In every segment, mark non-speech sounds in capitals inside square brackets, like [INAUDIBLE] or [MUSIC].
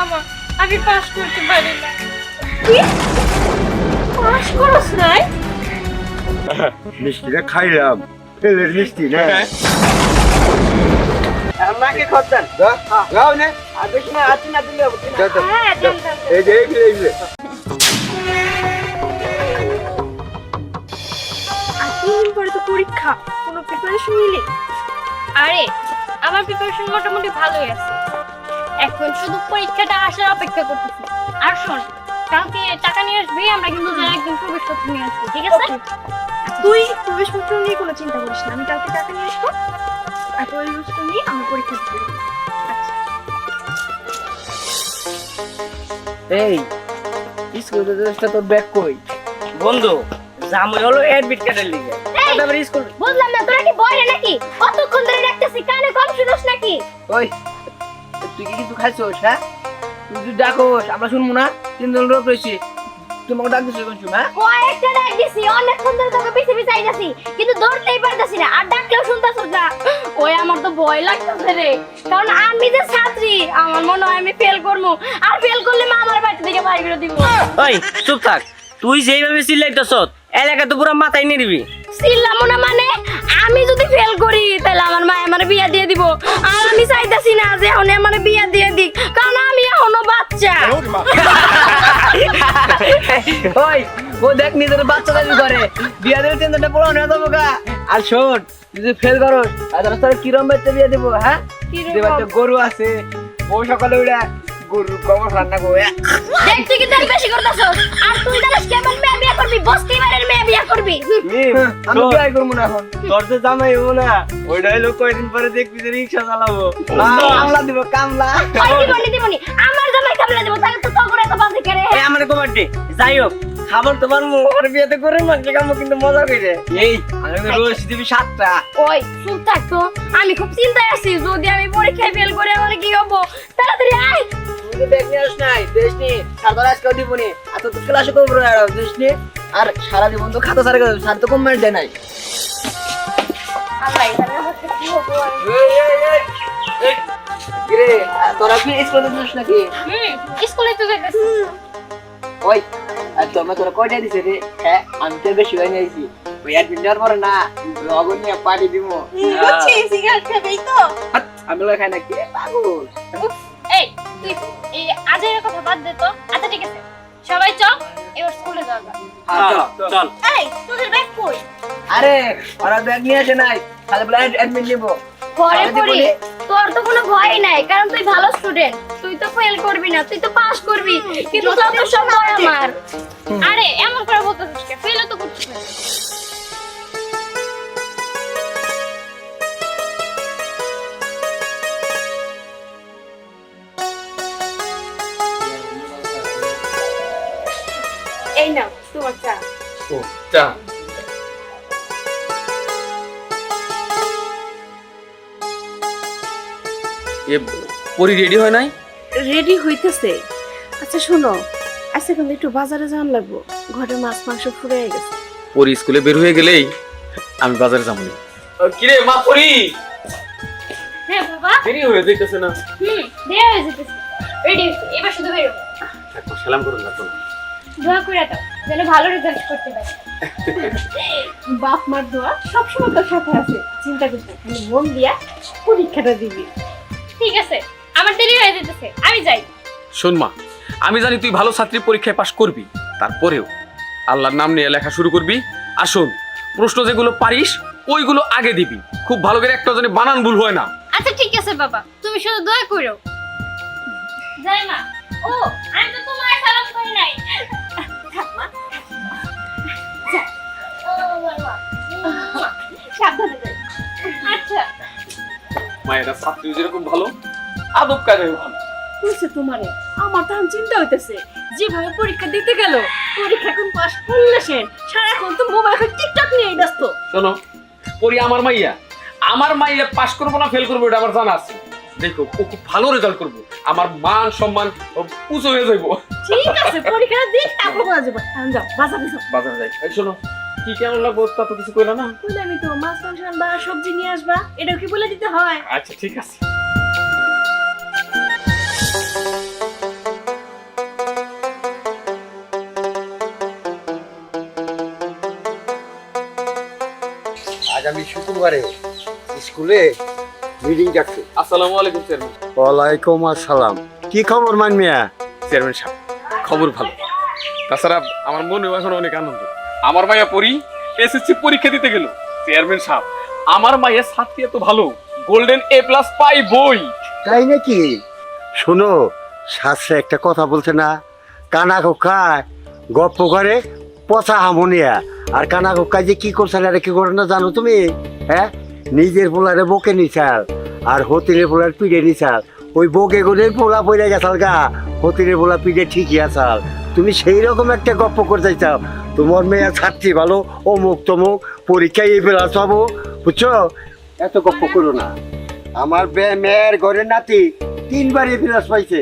মামা আমি পাস করতে পারি না। কি? পাস করস নাই? মিষ্টিটা খাইলাম। ফেলের মিষ্টি না? আমাকে খদ্দান গাও না। আর বেশি না আছি না দিলে হ্যাঁ। এই যে এইগুলো এইগুলো দিন পরে তো পরীক্ষা কোনো প্রিপারেশন নিলি? আরে আমার প্রিপারেশন মোটামুটি ভালোই আছে। এখন শুধু পরীক্ষাটা আসার অপেক্ষা করতেছি। আর শোন কালকে টাকা নিয়ে আসবি? আমরা কিন্তু যারা একদম প্রবেশপত্র নিয়ে আসব ঠিক আছে? তুই প্রবেশপত্র নিয়ে কোনো চিন্তা করিস না। আমি কালকে টাকা নিয়ে আসব আর প্রবেশপত্র নিয়ে আমার পরীক্ষা দিতে আচ্ছা। এই স্কুল ড্রেসটা তোর ব্যাগ কই? বন্ধু জামাই হলো অ্যাডমিট কার্ডের লিগে! তারপরে স্কুল বুঝলাম না তোরা কি বয়রে নাকি? কতক্ষণ ধরে ডাকতেছি কানে কম শুনোস নাকি? ওই তুই কি কিছু খাইছোস হ্যাঁ? তুই যদি ডাকোস আমরা শুনব না। তিনজন লোক রয়েছি। তোমাকে ডাক দিছো কোন সময় হ্যাঁ? কয়েকটা ডাক দিছি। অনেকক্ষণ ধরে তোকে পিছে পিছে আইতাছি কিন্তু ধরতেই পারতাছি না। আর ডাকলেও শুনতাছিস না। ওই আমার তো ভয় লাগতেছে রে। কারণ আমি যে ছাত্রী আমার মনে হয় আমি ফেল করব আর ফেল করলে মা আমার বাড়ি থেকে বাড়ি দিব। ওই চুপ থাক। তুই যেইভাবে চিল্লাইতেছ এলাকা তো পুরো মাথায় নিয়ে দিবি চিল্লামো না মানে? আমি যদি ফেল করি তাহলে আমার মা আমার বিয়া দিয়ে দিব। আর আমি চাইতাছি না যে এখন আমার বিয়া দিয়ে দিক কারণ আমি এখনও বাচ্চা। ওই ও দেখ নিজের বাচ্চা দাবি করে বিয়া দেবে তিনজনটা পুরো হয়ে যাব গা। আর শোন যদি ফেল করো আর তোর কিরম বাচ্চা বিয়া দেবো হ্যাঁ? গরু আছে ও সকালে উঠে গরু গোবর রান্না করে দেখ কিন্তু তেল বেশি করতেছ আর তুই জানিস কেমন মেয়ে বিয়ে করবি বস্তি বাড়ির মেয়ে বিয়ে করবি। আমি বিয়ে করব না এখন। তোর তো জামাই হব না ওইটা হইল কয়দিন পরে দেখবি যে রিক্সা চালাবো। কামলা দিব কামলা। দিবনি দিবনি। আমার জামাই কামলা দিব তাহলে তো তোর এত বাজে করে এই আমার কমাটি যাই হোক। খাবার তোমার মোহর বিয়েতে করে মাংস খাব কিন্তু মজা করে এই আমি রোজ দিবি সাতটা। ওই চুপ আমি খুব চিন্তায় আছি যদি আমি পরীক্ষায় ফেল করে আমার কি হব? তাড়াতাড়ি আয়। তুই ব্যাগ নিয়ে আস নাই দেশ নি সাদর আজকেও দিব আর তো ক্লাসে করব না দেশ নি। আর সারা জীবন তো খাতা সারা সার তো কম মেরে দেয় নাই। আল্লাহ কি হব? তোরা কি স্কুলে যাস নাকি? হুম স্কুলে তো যেতেছি ওই আর তোমরা তোরা কয়টা দিছে রে? হ্যাঁ আমি তো বেশি হয়ে নিয়েছি। ওই অ্যাডমিট নেওয়ার পরে না লগন নিয়ে পার্টি দিব। বুঝছি সিগারেট খাবেই তো। হাত, আমি লোক খাই না কি পাগল? উফ, এই তুই এই আজের কথা বাদ দে তো। আচ্ছা ঠিক আছে। সবাই চল এবার স্কুলে যাওয়া যাক। চল এই তোদের ব্যাগ কই? আরে ওরা ব্যাগ নিয়ে আসে নাই। তাহলে বলে অ্যাডমিট নিব। ঘরে পড়ি তোর তো কোনো ভয় নাই কারণ তুই ভালো স্টুডেন্ট তো ফেল করবি না তুই তো পাস করবি। কিন্তু তত সব ভয় আমার। আরে এমন করে বলতেছিস কে ফেলও তো করছিস না। এই নাও তোমার চা। ও চা। এ পরি রেডি হয় নাই? রেডি হইতেছে। আচ্ছা শোনো আজকে কিন্তু একটু বাজারে যাওয়ান লাগবো। ঘরে মাছ মাংস ফুরিয়ে গেছে। পরি স্কুলে বের হয়ে গেলেই আমি বাজারে যাব। না কিরে মা পরি? হ্যাঁ বাবা। দেরি হয়ে যাইতেছে না। হুম দেয়া হয়ে যেতেছে রেডি এবার শুধু বেরো সালাম করুন না দোয়া করে দাও যেন ভালো রেজাল্ট করতে পারি। বাপ মার দোয়া সবসময় তোর সাথে আছে। চিন্তা করিস না খালি মন দিয়া পরীক্ষাটা দিবি। ঠিক আছে। আমার দেরি হয়ে যেতেছে আমি যাই। শোন মা আমি জানি তুই ভালো ছাত্রী পরীক্ষায় পাশ করবি তারপরেও আল্লাহর নাম নিয়ে লেখা শুরু করবি। আর শোন প্রশ্ন যেগুলো পারিস ওইগুলো আগে দিবি। খুব ভালো করে একটা জানি বানান ভুল হয় না। আচ্ছা ঠিক আছে বাবা তুমি শুধু দয়া করো যাই মা। ও আমি তো তোমার সালাম করি নাই। যা। ও, আমার সাবধানে যাই। আচ্ছা। মায়েরা ছাত্রী যেরকম ভালো আদব কাজে বুঝছে তোমারে। আমার তখন চিন্তা হইতেছে। যেভাবে পরীক্ষা দিতে গেল পরীক্ষা কোন পাস করলে সে সারাক্ষণ তো মোবাইল টিকটক নিয়ে ব্যস্ত। শোনো পরি আমার মাইয়া। আমার মাইয়া পাশ করব না ফেল করব এটা আমার জানা আছে। দেখো ও খুব ভালো রেজাল্ট করব। আমার মান সম্মান উঁচু হয়ে যাইবো। ঠিক আছে পরীক্ষা দিক তারপর করা যাবে। এখন যাও বাজারে যাও। বাজারে যাই। এই শোনো কি কেমন লাগবো তা তো কিছু কইলা না? বলে আমি তো মাছ মাংস আনবা সবজি নিয়ে আসবা এটাও কি বলে দিতে হয়? আচ্ছা ঠিক আছে। আগামী শুক্রবারে স্কুলে মিটিং ডাকছে। আসসালামু আলাইকুম চেয়ারম্যান। ওয়ালাইকুম আসসালাম। কি খবর মান মিয়া? চেয়ারম্যান সাহেব খবর ভালো। তাছাড়া আমার মনেও এখন অনেক আনন্দ। আমার মাইয়া পড়ি এসএসসি পরীক্ষা দিতে গেল। চেয়ারম্যান সাহেব আমার মায়ের ছাত্রী এত ভালো গোল্ডেন এ প্লাস পাই বই তাই নাকি? শোনো শাস্ত্রে একটা কথা বলছে না কানা কোকায় গপ্প করে পচা হামনিয়া। আর কানা যে কি করছে? না কি করে না জানো তুমি? হ্যাঁ? নিজের পোলারে বকে নিছাল আর হতিনের পোলার পিড়ে নিছাল ওই বকে করে পোলা পড়ে গেছাল গা হতিনের পোলা পিড়ে ঠিকই আসাল তুমি সেই রকম একটা গপ্প করতে চাও? তোমার মেয়ে ছাত্রী ভালো, অমুক তমুক পরীক্ষায় এই বেলা পাবো, বুঝছ? এত গপ্প করো না। আমার মেয়ের ঘরের নাতি তিনবার তিনবারই প্লাস পাইছে।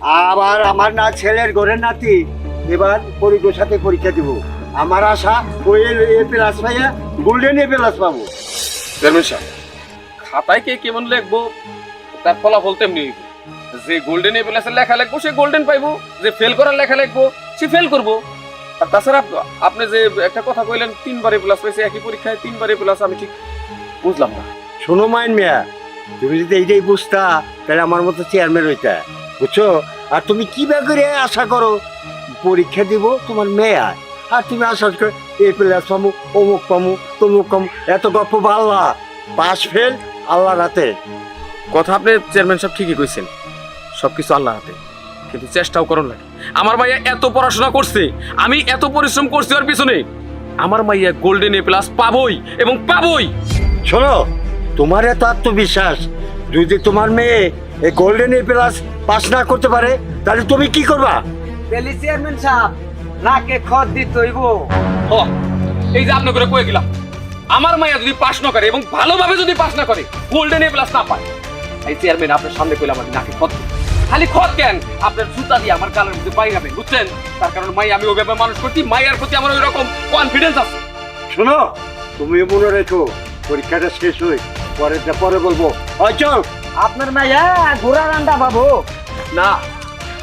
আবার আমার না ছেলের ঘরের নাতি এবার পরীক্ষার সাথে পরীক্ষা দিব। আমার আশা ওই এ প্লাস পাইয়া গোল্ডেন এ প্লাস পাবো। চেয়ারম্যান সাহেব খাতায় কে কেমন লিখব তার ফলাফল তেমনি হইব। যে গোল্ডেন এ প্লাসের লেখা লিখব সে গোল্ডেন পাইবো। যে ফেল করার লেখা লিখব সে ফেল করব। আর তাছাড়া আপনি যে একটা কথা কইলেন তিনবারে প্লাস পাইছে একই পরীক্ষায় তিনবারে প্লাস আমি ঠিক বুঝলাম না। শোনো মাইন মিয়া তুমি যদি এইটাই বুঝতা তাহলে আমার মতো চেয়ারম্যান হইতা বুঝছ? আর তুমি কি বা করে আশা করো পরীক্ষা দিব তোমার মেয়ে। আর তুমি আশা করো এ প্লাস পামু অমুক পামু তমুক পামু এত গপ্প পাল্লা পাস ফেল আল্লাহ রাতে কথা আপনি চেয়ারম্যান সব ঠিকই কইছেন। সবকিছু আল্লাহ হাতে। কিন্তু চেষ্টাও করুন লাগে আমার মাইয়া এত পড়াশোনা করছে আমি এত পরিশ্রম করছি ওর পিছনে। আমার মাইয়া গোল্ডেন এ প্লাস পাবই এবং পাবই। শোনো তোমার এত আত্মবিশ্বাস যদি তোমার মেয়ে এই গোল্ডেন এ প্লাস পাস না করতে পারে তাহলে তুমি কি করবা? পেলি চেয়ারম্যান সাহেব নাকে খত দিত হইব। হ, এই যে আপনার করে কয়ে গেলাম আমার মাইয়া যদি পাস না করে এবং ভালোভাবে যদি পাস না করে গোল্ডেন এ প্লাস না পায় এই চেয়ারম্যান আপনার সামনে কইলাম আমি নাকি খত খালি খত কেন আপনার জুতা দিয়ে আমার গালের মধ্যে পাই যাবে বুঝছেন? তার কারণ মাই আমি ওভাবে মানুষ করছি মাইয়ার প্রতি আমার ওই রকম কনফিডেন্স আছে। শোনো তুমিও মনে রেখো পরীক্ষাটা শেষ হই পরেরটা পরে বলব। হয় চল। আপনার মাইয়া ঘোড়া রান্ডা পাবো। না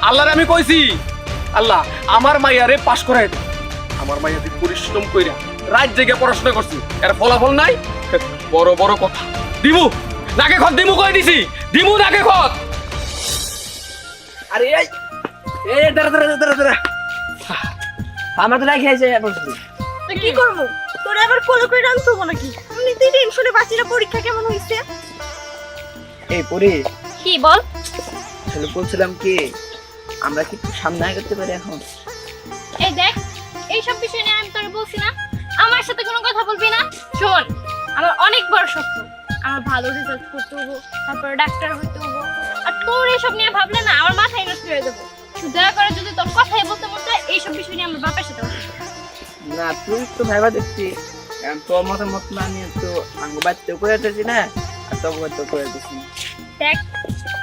আল্লাহর আমি কইছি আল্লাহ আমার মাইয়ারে পাশ করাই দে। আমার মাইয়া তুই পরিশ্রম কইরা রাত জেগে পড়াশোনা করছি এর ফলাফল নাই? [LAUGHS] বড় বড় কথা। দিমু নাকে খত দিমু কই দিছি? দিমু নাকে খত। আরে এই এই দাঁড়া দাঁড়া দাঁড়া দাঁড়া। আমার তো রাখি আছে কি করব? তোরে আবার কোলো করে হব নাকি? আমি তুই টেনশনে না পরীক্ষা কেমন হয়েছে এই পরে। কি বল? বলছিলাম কি আমরা কি একটু সামনে আগাতে পারি এখন? এই দেখ এইসব বিষয় নিয়ে আমি তোরে বলছি না আমার সাথে কোনো কথা বলবি না। শোন আমার অনেক বড় স্বপ্ন আমার ভালো রেজাল্ট করতে হব তারপরে ডাক্তার হইতে হব। আর তোর এইসব নিয়ে ভাবলে না আমার মাথায় নষ্ট হয়ে যাব। দয়া করে যদি তোর কথাই বলতে বলতে এইসব বিষয় নিয়ে আমার বাপের সাথে। না তুই তো ভাইবা দেখছি। তোর মতামত না নিয়ে তো আঙ্গ করে দিচ্ছি না আর তোর করে দিচ্ছি না। দেখ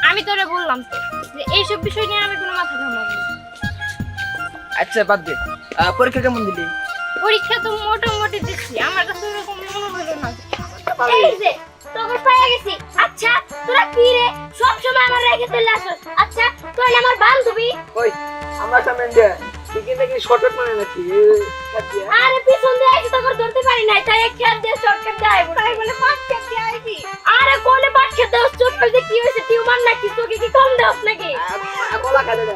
আমি তোরে বললাম তো এইসব বিষয় নিয়ে আমি কোনো মাথা ঘামাবো না। আচ্ছা বাদ দে। আহ, পরীক্ষা কেমন দিলি? পরীক্ষা তো মোটামুটি দিচ্ছি। আমার কাছে ওরকম মনে হলো না। এই যে তোকে পেয়ে গেছি। আচ্ছা তোরা কি রে? সব সময় আমার রেখে চলে আসছ আচ্ছা তুই না আমার বান্ধবী? ওই আমার সামনে দে তুই কি শর্টকাট মানে নাকি? এ, খেত দিয়া। আরে পিছন দিয়ে আইছি তোকে ধরতে পারি নাই। তাই এক খেত দিয়ে শর্টকাট দেয় বলে পাঁচ খেত দিয়ে আইছি আরে খেত হইছে কি হইছে টিউমার নাকি? তোকে কি কম দেওয়া নাকি কলা খাতে দে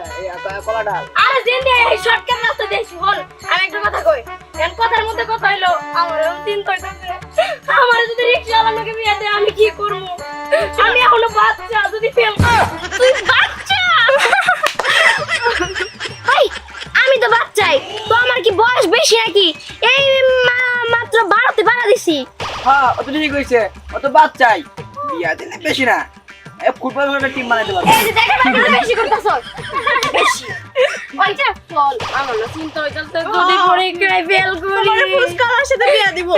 কলা ডাল। আরে যেন দিয়ে এই শর্টকাট রাস্তা হল আমি একটা কথা কই। এখন কথার মধ্যে কথা হইল? আমার চিন্তা হইতাছে। আমার যদি রিক্সা বিয়ে দেয় আমি কি করব? আমি এখনও বাচ্চা যদি ফেল তুই বাচ্চা? আমি তো বাচ্চাই তো আমার কি বয়স বেশি নাকি? এই মাত্র বারোতে বাড়া দিছি। হ্যাঁ অত ঠিক হয়েছে অত বাচ্চাই বিয়া দিলে বেশি না। এ ফুটবল খেলার টিম বানাইতে পারব। এই যে দেখা দেখা বেশি করতেছ। বেশি। ওই যে চল আমার না চিন্তা হইতাছে যদি পরীক্ষায় ফেল করি। তোমার ফুসকালার সাথে বিয়া দিব।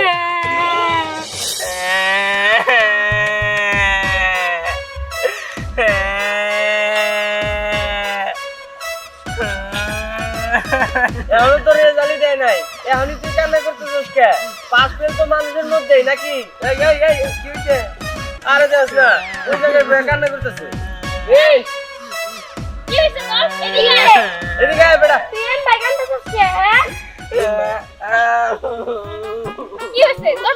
এখনও তো রেজাল্টই দেয় নাই। এখনই তুই কান্না করতেছিস কে? পাস ফেল তো মানুষের মধ্যেই নাকি? এই এই এই কি হইছে? আরে যাস না ওই জায়গায় কান্না করতেছে। এই কি হইছে তোর? এদিকে এদিকে আয় বেটা। তুই এম ভাই কান্দতেছিস কে? কি হইছে? তোর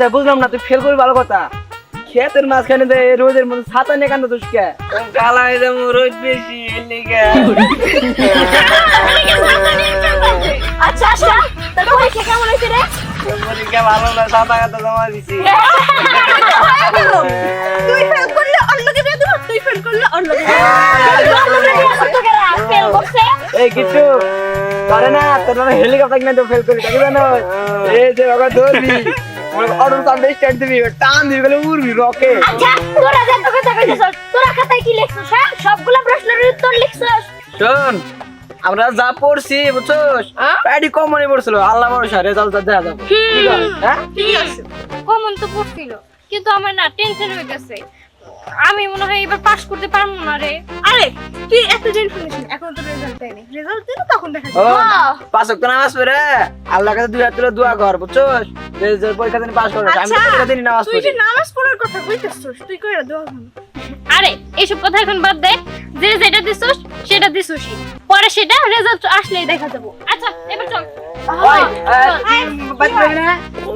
আচ্ছা বুঝলাম না তুই ফেল করবি ভালো কথা। ক্ষেতের মাঝখানে দে রোদের মধ্যে ছাতা নিয়ে কান্দ তুসকে কালা হয়ে যাব রোদ বেশি লিগা আচ্ছা আচ্ছা তোর পরীক্ষা কেমন হয়েছে রে? পরীক্ষা ভালো না ছাতা কাতা জমা দিছি। তুই ফেল করলে অন্যকে দিয়ে দেবো তুই ফেল করলে অন্যকে দিয়ে ফেল করছে এই কিছু করে না তোর হেলিকপ্টার কিনা তো ফেল করি তাকে জানো। এই যে ওকে ধরবি অর্ডার সামনে স্টার্ট দিবি টান দিবি গেলে উড়বি রকে আচ্ছা তোরা যা তোকে কথা কইছিস তোরা খাতায় কি লিখছিস হ্যাঁ? সবগুলা প্রশ্নের উত্তর লিখছিস। শোন আমরা যা পড়ছি বুঝছস? প্যাডি কম মনে পড়ছিল আল্লাহ ভরসা রেজাল্ট দেখা যাবে। কি কর, হ্যাঁ? ঠিক আছে। কমন তো পড়ছিল কিন্তু আমার না টেনশন হয়ে গেছে আমি মনে হয় এবার পাস করতে পারব না রে। আরে তুই এত টেনশন নিস এখন তো রেজাল্ট দেয়নি। রেজাল্ট দিলে তখন দেখা যাবে। হ্যাঁ। পাঁচ ওয়াক্ত নামাজ পড়ে। আল্লাহ কাছে দুই হাত তুলে দোয়া কর বুঝছোস? রেজাল্ট পরীক্ষা দিন পাস করবে আমি আচ্ছা, তো পরীক্ষা দিন নামাজ তুই যে নামাজ পড়ার কথা কইতেছিস তুই কইরা দোয়া কর। আরে এইসব কথা এখন বাদ দে। যে যেটা দিছস সেটা দিছসই। পরে সেটা রেজাল্ট আসলেই দেখা যাব। আচ্ছা এবার চল। ওই, বাদ দিবি না?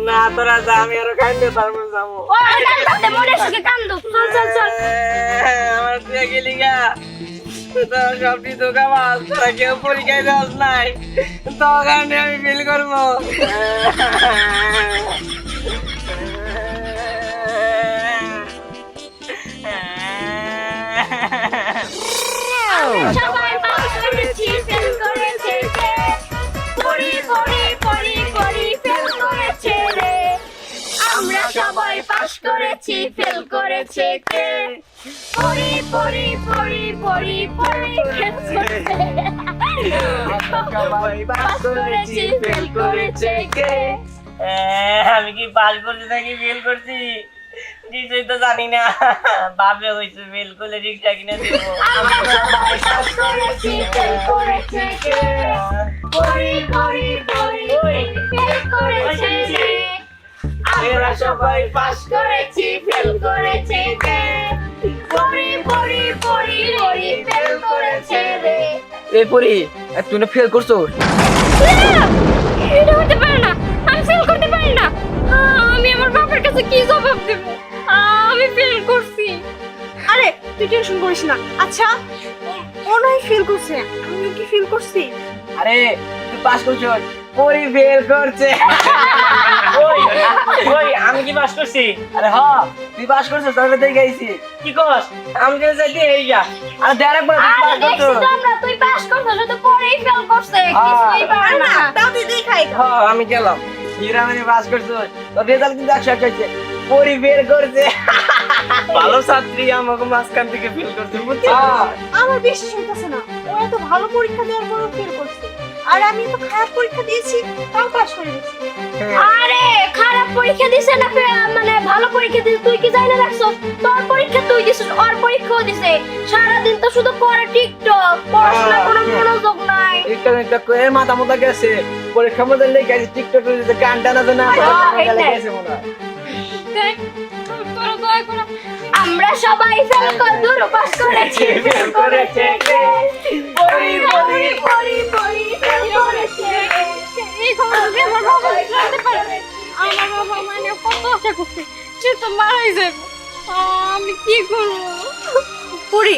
না তোরা যা আমি আরও খাইতে পারব যাব। মনে সুখে কান্দু। চল চল চল। আমার তুই গেলি গা তোরা সবটি ধোকা মাস তোরা কেউ পরীক্ষায় দেওয়াস নাই। তো কারণে আমি ফেল করব। সবাই পাস করেছি ফেল করেছে সবাই পাস করেছি ফেল করেছে কে? পড়ি পড়ি পড়ি পড়ি পড়ি ফেল করেছে পাস করেছি ফেল করেছে কে? আমি কি পাস করছি নাকি ফেল করছি? কিছুই তো জানি না। বাবে হয়েছে ফেল করলে রিক্সা কিনে দেবো। সবাই করেছি ফেল করেছে কে? আমরা সবাই পাস করেছি ফেল করেছে কে? পড়ি পড়ি পড়ি পড়ি ফেল করেছে রে। এই পরি তুই না ফেল করছ? এটা হতে পারে না আমি ফেল করতে পারি না। আমি আমার বাবার কাছে কি জবাব দেব? আমি ফেল করছি। আরে তুই টেনশন করিস না। আচ্ছা ও- নয় ফিল করছে আমি কি ফিল করছি? আরে তুই পাস করছ। পরি ফেল করছে। ওই ওই আমি কি পাস করছি? আরে হ তুই পাস তাহলে দেখে আইছি কি কস? আমি যে চাইতে এই যা আরে দেখ একবার তুই পাস আমরা তুই পাস করছিস পরেই ফেল করছে কিছুই পারে না তাও তুই দেখাই হ্যাঁ আমি গেলাম। হিরামানি পাস করছ। তোর রেজাল্ট কিন্তু একশো একশো হয়েছে। পরি ফেল করছে। ভালো ছাত্রী আমাকে মাঝখান থেকে ফিল করছে হ্যাঁ। আমার বিশ্বাস হইতেছে না। ও এত ভালো পরীক্ষা দেওয়ার পরও ফেল করছে। আর আমি তো খারাপ পরীক্ষা দিয়েছি তাও পাস করে গেছি। আরে খারাপ পরীক্ষা দিছে না মানে ভালো পরীক্ষা দিছে তুই কি জানি না রাখছো? তোর পরীক্ষা তুই দিছিস ওর পরীক্ষাও দিছে। সারাদিন তো শুধু পড়ে টিকটক পড়াশোনা কোনো মনোযোগ নাই। একটা একটা করে মাথা মতো গেছে। পরীক্ষার মধ্যে লেগে গেছে টিকটক গান টানা তো না গেছে মনে হয়। তোরা দয়া করে আমরা সবাই ফেল কর দূর পাস করেছি ফেল করেছে কে? পড়ি পড়ি পড়ি পড়ি ফেল করেছে এই খবর যদি আমার বাবা জানতে পারে আমার বাবা মানে কত আশা করছে সে তো মারাই যাবে। আমি কি করব? পড়ি।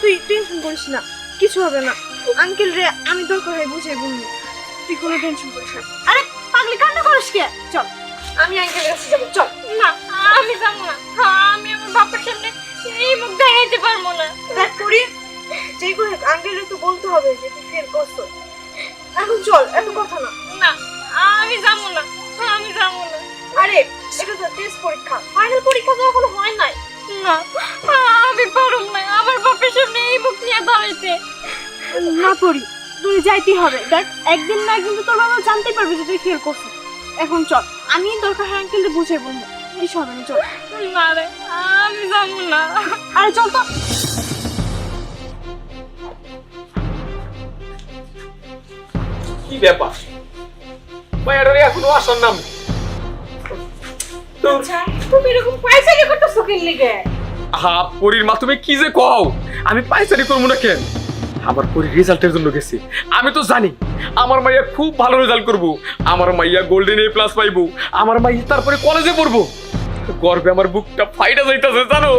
তুই টেনশন করিস না কিছু হবে না। আঙ্কেল রে আমি দরকার হয় বুঝাই বলব। তুই কোনো টেনশন করিস না। আরে পাগলি কান্না করিস কে? চল। আমি আঙ্কেলের কাছে যাব। চল। না আমি যাব না। আমি আমার বাবার সামনে এই মুখ দেখাইতে পারব না। দেখ পড়ি যেই করে আঙ্কেলের তো বলতে হবে যে তুই ফেল করছ এখন চল এত কথা না। না আমি যাব না। আমি যাব না। আরে এটা তো টেস্ট পরীক্ষা। ফাইনাল পরীক্ষা তো এখনও হয় নাই। না আমি পারুম না। আমার বাপের সামনে এই মুখ নিয়ে দাঁড়াইতে। না পড়ি তুই যাইতেই হবে। দেখ একদিন না একদিন তো তোর বাবা জানতেই পারবে যে তুই ফেল করছ এখন চল। আমি দরকার হয় আঙ্কেলকে বুঝাই বলব। কিছু হবে না চল। না রে আমি যাব না। আরে চল তো। কি ব্যাপার? এটারে এখনও আসার নাম তো আচ্ছা তুমি এরকম পাইচারি করতেছো কি লিগে? হা পরীর মা তুমি কি যে কও? আমি পাইসারি করব না কেন? আমার পরীর রেজাল্টের জন্য গেছি। আমি তো জানি, আমার মাইয়া খুব ভালো রেজাল্ট করব। আমার মাইয়া গোল্ডেন এ প্লাস পাইবো। আমার মাইয়া তারপরে কলেজে পড়ব। গর্বে আমার বুকটা ফাইটা যাইতাছে, জানো?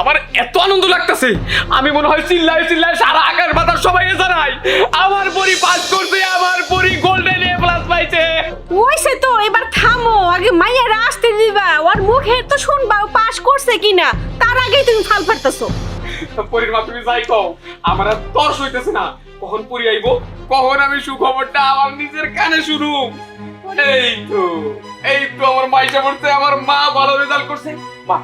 আমার এত আনন্দ লাগতাছে। আমি মনে হয় চিল্লাই চিল্লাই সারা আকাশ বাতাস সবাই জানাই, আমার পরি পাস করছে, আমার পরি গোল্ডেন এ প্লাস পাইছে। ওইসে তো, এবার থামো, আগে মাইয়ারা আসতে দিবা। ওর মুখে তো শুনবা পাস করছে কিনা। তার আগেই তুমি ফাল ফাটতেছো। পরির মা তুমি যাই কও আমার আর তর্স হইতেছে না। কখন পরি আইবো? কখন আমি সুখবরটা আমার নিজের কানে শুনু এই তো এই তো আমার মাইশা পড়ছে আমার মা ভালো রেজাল্ট করছে। মা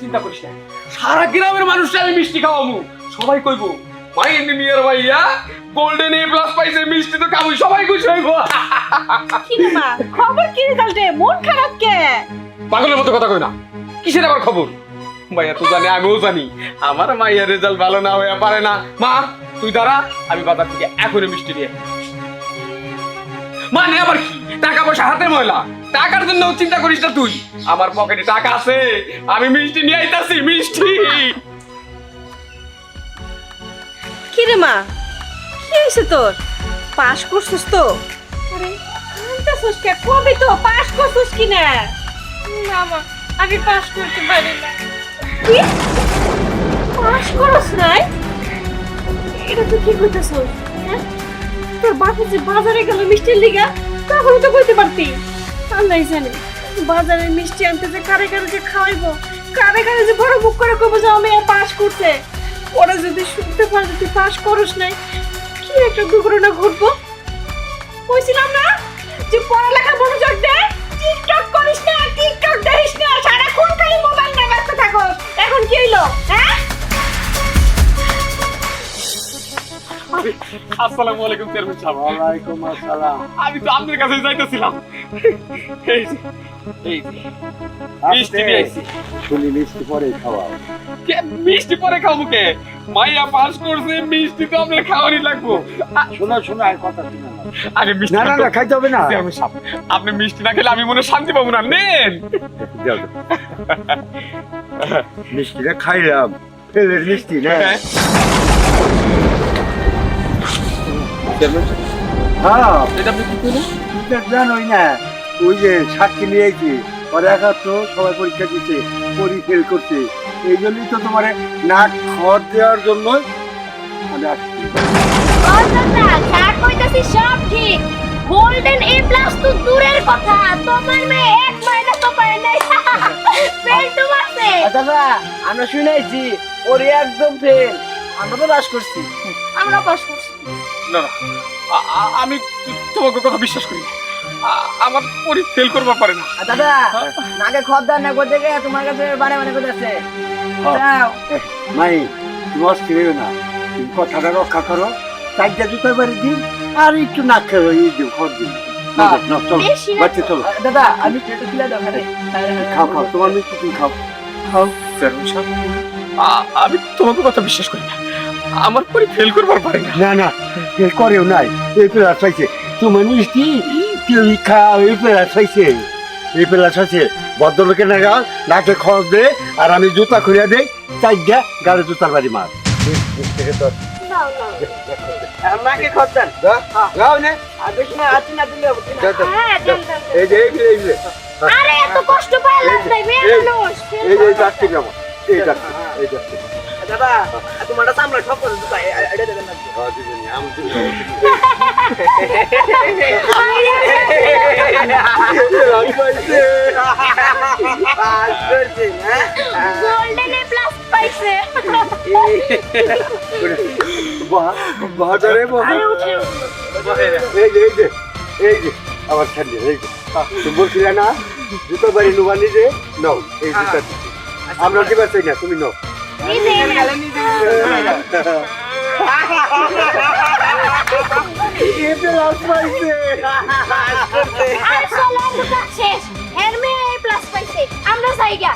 চিন্তা করিস না সারা গ্রামের মানুষটা আমি মিষ্টি খাওয়ামু। সবাই কইবো মাইন মিয়ার ভাইয়া গোল্ডেন এ প্লাস পাইছে মিষ্টি তো খাব সবাই খুশি হইবো। কি মা খবর কি রেজাল্টে মন খারাপ কে? পাগলের মতো কথা কই না। কিসের আবার খবর? ভাইয়া তো জানে আমিও জানি। আমার মাইয়ার রেজাল্ট ভালো না হয়ে পারে না। মা তুই দাঁড়া আমি বাজার থেকে এখনই মিষ্টি নিয়ে। মানে আবার কি? টাকা পয়সা হাতে ময়লা। টাকার জন্য চিন্তা করিস না তুই। আমার পকেটে টাকা আছে। আমি মিষ্টি নিয়ে আইতাছি মিষ্টি। কি রে মা কি হয়েছে তোর? পাস করছিস তো? আরে কাঁদতেছিস কে? কবি তো পাস করছিস কি না না মা আমি পাস করতে পারি না। কি? করতে। ওরা যদি শুনতে পারে তুই পাস করস নাই, কি একটা দুর্ঘটনা ঘটবো? কইছিলাম না যে পড়ালেখা মনোযোগ দে, টিকটক করিস না, টিকটক দেখিস না, সারাক্ষণ খালি মোবাইল থাকো এখন কি হইল? হ্যাঁ? আসসালামু আলাইকুম চেয়ারম্যান সাহেব। ওয়ালাইকুম আসসালাম। আমি তো আপনার কাছে যাইতেছিলাম। এই এই মিষ্টি নিয়ে আইছি। শুনি মিষ্টি পরে খাওয়া কে মিষ্টি পরে খাও মুখে মাইয়া পাস করছে মিষ্টি তো আপনার খাওয়ারই লাগবো। আ- শোনো শোনো আর কথা শুনে না। মিষ্টি না না না খাইতে হবে না। চেয়ারম্যান সাহেব, আপনি মিষ্টি না খেলে আমি মনে শান্তি পাবো না। নেন। মিষ্টিটা খাইলাম। ফেলের মিষ্টি না? হ্যাঁ। এটা কি না ওই যে নিয়েছি সবাই পরীক্ষা করছে এই জন্যই তো তোমার নাক দেওয়ার জন্য আমরা শুনেছি ওরে একদম ফেল আমরা তো পাস করছি আমরা পাস করছি না না। আমি তোমাকে কথা বিশ্বাস করি আমার পরি ফেল করবার পারে না। দাদা নাকে খদ্দার না করতে গিয়ে তোমার কাছে বারে বারে করতেছে হ্যাঁ। মাই তুমি অস্থির হইও না। তুমি কথাটা রক্ষা করো। চারটা জুতো বাড়ি দিন আর একটু নাক খেয়ে এই দিও খড় দিন। হ্যাঁ। না, না দাদা আমি দাও খালি। খাও খাও তোমার মিষ্টি তুমি খাও। খাও আমি তোমাকে কথা বিশ্বাস করি না। আমার পরি ফেল করবার পারে না। না না এ করেও নাই এই প্লাস পাইছে তোমার মিষ্টি তুই খাও এই প্লাস পাইছে এই প্লাস আছে ভদ্রলোকের নাগা নাকে খরচ দে আর আমি জুতা খুলে দেই চারটা গাড়ি জুতার বাড়ি মার। নাকে খদ্দার গাও নে। আর বেশি না আছি না দিলে হবে না। যা, যা। হ্যাঁ দেন দেন দেন। এই যে এই যে এই যে। আরে এত কষ্ট পায় লাভ নাই মেয়ে এই- মানুষ এই যে এই আমার এই যাচ্ছে। দাদা তোমারটা করে দিবা এটা দেবেন না। বাজারে এই যে এই যে এই যে। স্যান্ডেল এই যে। তুমি বলছিলে না জুতো বাড়ি নুবানি যে নাও এই জুতা আমরা দিবার চাই না তুমি নাও। আমরা কাজ শেষ এর মেয়ে এ প্লাস পাইছে আমরা যাই গা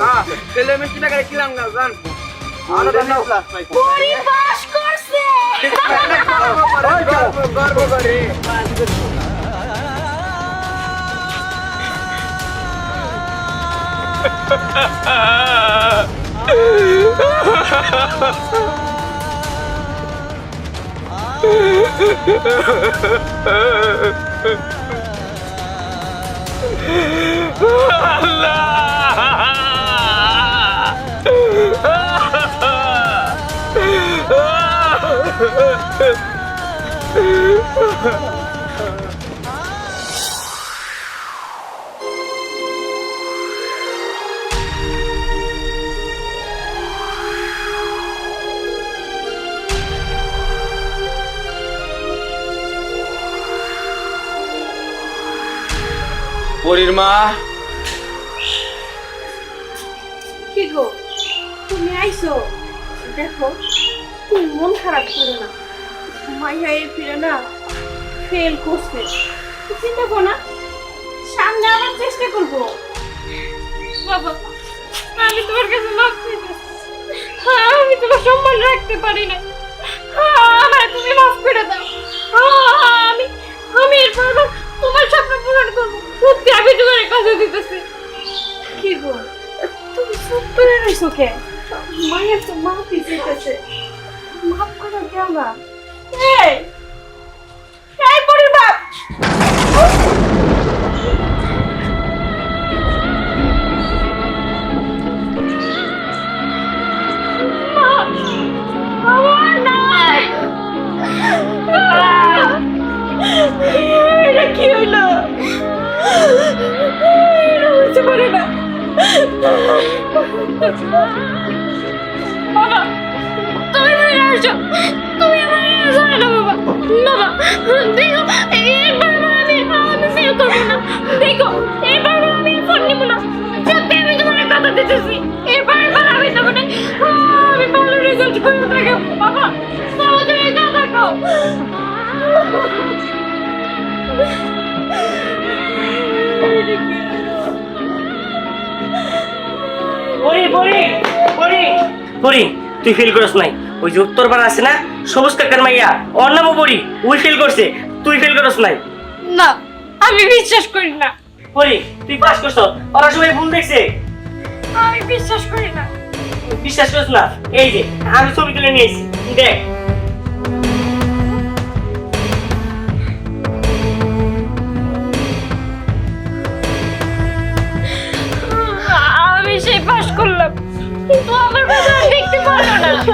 হ্যাঁ ছেলে মিষ্টি করে কিলাম না জান আমরা তো নাও ক্লাস পাইছি পরি পাস করছে পরীর মা। কি গো তুমি আইছো দেখো তুমি মন খারাপ করো না। মাইয়া এই ফিরে না ফেল করছে। চিন্তা করো না সামনে আবার চেষ্টা করব। বাবা আমি তোমার কাছে মাফ হ্যাঁ, আমি তোমার সম্মান রাখতে পারি না। হ্যাঁ, আমার তুমি মাফ করে দাও। হ্যাঁ, আমি আমি এরপর তোমার স্বপ্ন পূরণ করব। সত্যি, আমি তোমার কাছে দিতেছি। কি গো? তুমি চুপ করে রয়েছো কে? মায়ের তো মাফি চাইতেছে মাফ করে দাও না। এই এই! হতে পারে না। বাবা, তুমি ফিরে আসো। তুমি আমার আসো না বাবা? বাবা, দেখো এরপর আমি আমি ফেল করব না। দেখো এরপর আমি ফোন নিব না। সত্যি আমি তোমার কথা দিতেছি। এরপর আবার আমি তোমার আমি ভালো রেজাল্ট করে থাকব বাবা? বাবা, তুমি খাও পরি তুই ফিল করস নাই। ওই যে উত্তর পাড়া আছে না সবুজ কাকার মাইয়া ওর নামও পরি ওই ফিল করছে তুই ফিল করস নাই। না আমি বিশ্বাস করি না। পরি তুই পাস করছ ওরা সবাই ভুল দেখছে। আমি বিশ্বাস করি না। বিশ্বাস করছ না এই যে আমি ছবি তুলে নিয়েছি দেখ।